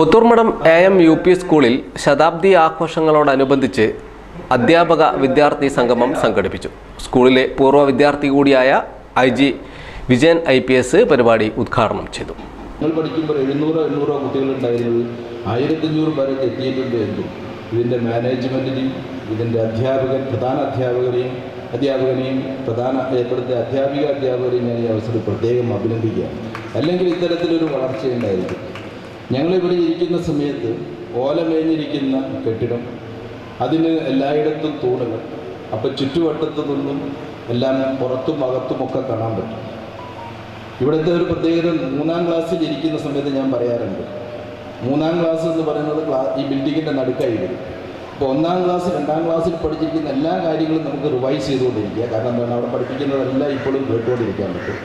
Puthoormadam A M U P സ്കൂളിൽ ശതാബ്ദി ആഘോഷങ്ങളോടനുബന്ധിച്ച് അധ്യാപക വിദ്യാർത്ഥി സംഗമം സംഘടിപ്പിച്ചു. സ്കൂളിലെ പൂർവ വിദ്യാർത്ഥി കൂടിയായ I G Vijayan I P S പരിപാടി ഉദ്ഘാടനം ചെയ്തു. ഞങ്ങൾ പഠിക്കുമ്പോൾ എഴുന്നൂറോ എണ്ണൂറോ കുട്ടികളുണ്ടായിരുന്നത് ആയിരത്തഞ്ഞൂറ് വരെ എത്തിയിട്ടുണ്ട് എന്നും ഇതിന്റെ മാനേജ്മെന്റിനെയും ഇതിന്റെ അധ്യാപകൻ പ്രധാന അധ്യാപകരെയും അധ്യാപകനെയും പ്രധാന ഇവിടുത്തെ അധ്യാപിക അധ്യാപകരെയും ഞാൻ ഈ അവസരം പ്രത്യേകം അഭിനന്ദിക്കുക അല്ലെങ്കിൽ ഇത്തരത്തിലൊരു വളർച്ചയുണ്ടായിരിക്കും. ഞങ്ങളിവിടെ ഇരിക്കുന്ന സമയത്ത് ഓലമേഞ്ഞിരിക്കുന്ന കെട്ടിടം അതിന് എല്ലായിടത്തും തൂണുകൾ. അപ്പോൾ ചുറ്റുവട്ടത്തു നിന്നും എല്ലാം പുറത്തും അകത്തുമൊക്കെ കാണാൻ പറ്റും. ഇവിടുത്തെ ഒരു പ്രത്യേകത മൂന്നാം ക്ലാസ്സിൽ ഇരിക്കുന്ന സമയത്ത് ഞാൻ പറയാറുണ്ട്. മൂന്നാം ക്ലാസ് എന്ന് പറയുന്നത് ക്ലാ ഈ ബിൽഡിങ്ങിന്റെ നടുക്കായി വരും അപ്പോൾ ഒന്നാം ക്ലാസ് രണ്ടാം ക്ലാസ്സിൽ പഠിച്ചിരിക്കുന്ന എല്ലാ കാര്യങ്ങളും നമുക്ക് റിവൈസ് ചെയ്തുകൊണ്ടിരിക്കുക. കാരണം എന്താണ്? അവിടെ പഠിപ്പിക്കുന്നതെല്ലാം ഇപ്പോഴും കേട്ടുകൊണ്ടിരിക്കാൻ പറ്റും.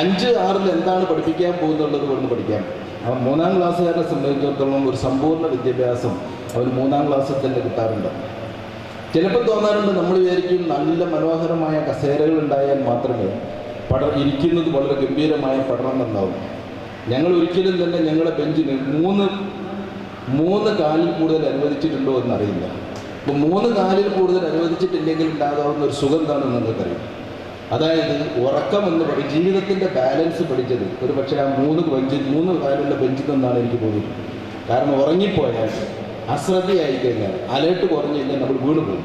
അഞ്ച് ആറിൽ എന്താണ് പഠിപ്പിക്കാൻ പോകുന്നുള്ളത് കൊണ്ട് പഠിക്കാൻ പറ്റും അപ്പം മൂന്നാം ക്ലാസ്സുകാരനെ സംബന്ധിച്ചിടത്തോളം ഒരു സമ്പൂർണ വിദ്യാഭ്യാസം അവന് മൂന്നാം ക്ലാസ്സിൽ തന്നെ കിട്ടാറുണ്ട്. ചിലപ്പോൾ തോന്നാറുണ്ട് നമ്മൾ വിചാരിക്കും നല്ല മനോഹരമായ കസേരകൾ ഉണ്ടായാൽ മാത്രമേ പഠ ഇരിക്കുന്നത് വളരെ ഗംഭീരമായ പഠനം ഉണ്ടാവും ഞങ്ങൾ ഒരിക്കലും തന്നെ ഞങ്ങളുടെ ബെഞ്ചിന് മൂന്ന് മൂന്ന് കാലിൽ കൂടുതൽ അനുവദിച്ചിട്ടുണ്ടോ എന്നറിയില്ല. അപ്പോൾ മൂന്ന് കാലിൽ കൂടുതൽ അനുവദിച്ചിട്ടില്ലെങ്കിൽ ഉണ്ടാകാവുന്ന ഒരു സുഖം എന്താണെന്ന് നിങ്ങൾക്കറിയാം. അതായത് ഉറക്കം എന്ന് പറയും ജീവിതത്തിന്റെ ബാലൻസ് പഠിച്ചത്. ഒരു പക്ഷേ ആ മൂന്ന് ബെഞ്ചിൽ മൂന്ന് കാലുള്ള ബെഞ്ചിൽ നിന്നാണ് എനിക്ക് തോന്നുന്നത് കാരണം ഉറങ്ങിപ്പോയാൽ അശ്രദ്ധയായി കഴിഞ്ഞാൽ അലേർട്ട് കുറഞ്ഞു കഴിഞ്ഞാൽ നമ്മൾ വീണ് പോകും.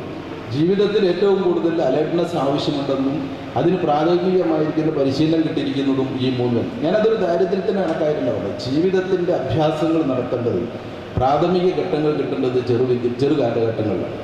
ജീവിതത്തിൽ ഏറ്റവും കൂടുതൽ അലേർട്ട്നെസ് ആവശ്യമുണ്ടെന്നും അതിന് പ്രാഥമികമായിരിക്കുന്ന പരിശീലനം കിട്ടിയിരിക്കുന്നതും ഈ മൂന്ന്. ഞാനതൊരു ദാരിദ്ര്യത്തിന് കണക്കായിരുന്നു. അവിടെ ജീവിതത്തിന്റെ അഭ്യാസങ്ങൾ നടത്തേണ്ടത് പ്രാഥമിക ഘട്ടങ്ങൾ കിട്ടേണ്ടത് ചെറു ചെറു കാലഘട്ടങ്ങളിലാണ്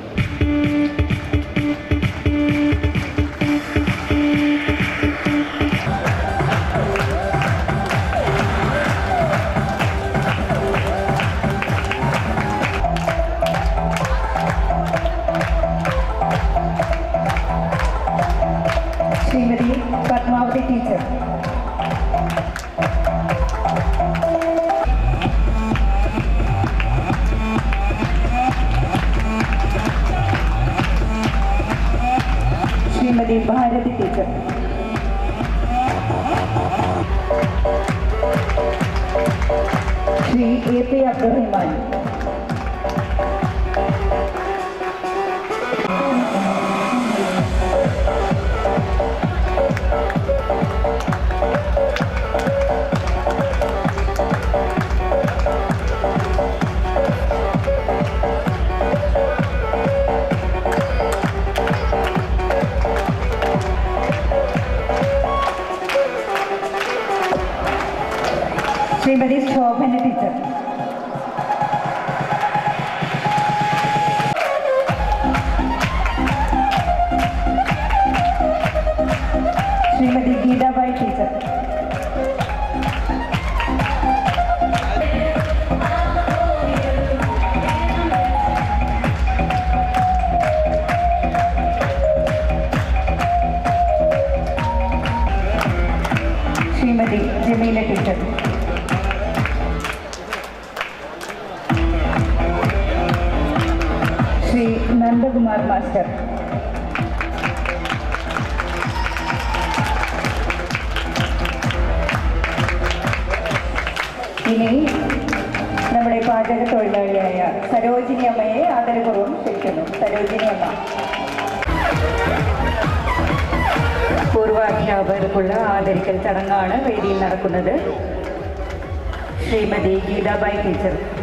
Shrimathi Bharathi teacher Shri A P Shobhana teacher. Shrimathi Geethabai teacher. Shrimathi Jameela teacher. Shri Nandakumar master. ഇനി നമ്മുടെ പാചക തൊഴിലാളിയായ സരോജിനി അമ്മയെ ആദരപൂർവം ക്ഷണിക്കുന്നു. സരോജിനി അമ്മ. പൂർവാധ്യാപകർക്കുള്ള ആദരിക്കൽ ചടങ്ങാണ് വേദിയിൽ നടക്കുന്നത്. Shrimathi Geethabai teacher.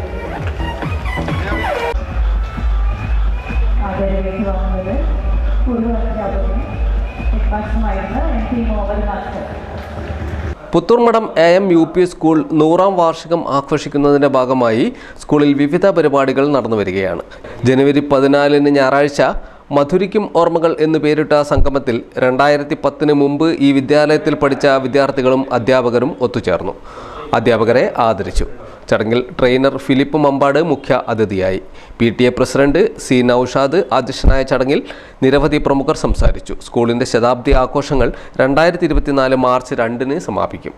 Puthoormadam A M U P school നൂറാം വാർഷികം ആഘോഷിക്കുന്നതിന്റെ ഭാഗമായി സ്കൂളിൽ വിവിധ പരിപാടികൾ നടന്നു വരികയാണ്. ജനുവരി പതിനാലിന് ഞായറാഴ്ച മധുരിക്കും ഓർമ്മകൾ എന്ന് പേരിട്ട സംഗമത്തിൽ രണ്ടായിരത്തി പത്തിന് മുമ്പ് ഈ വിദ്യാലയത്തിൽ പഠിച്ച വിദ്യാർത്ഥികളും അധ്യാപകരും ഒത്തുചേർന്നു. അധ്യാപകരെ ആദരിച്ചു. ചടങ്ങിൽ ട്രെയിനർ ഫിലിപ്പ് മമ്പാട് മുഖ്യ അതിഥിയായി. P T A president C Naushad അധ്യക്ഷനായ ചടങ്ങിൽ നിരവധി പ്രമുഖർ സംസാരിച്ചു. സ്കൂളിന്റെ ശതാബ്ദി ആഘോഷങ്ങൾ രണ്ടായിരത്തി മാർച്ച് രണ്ടിന് സമാപിക്കും.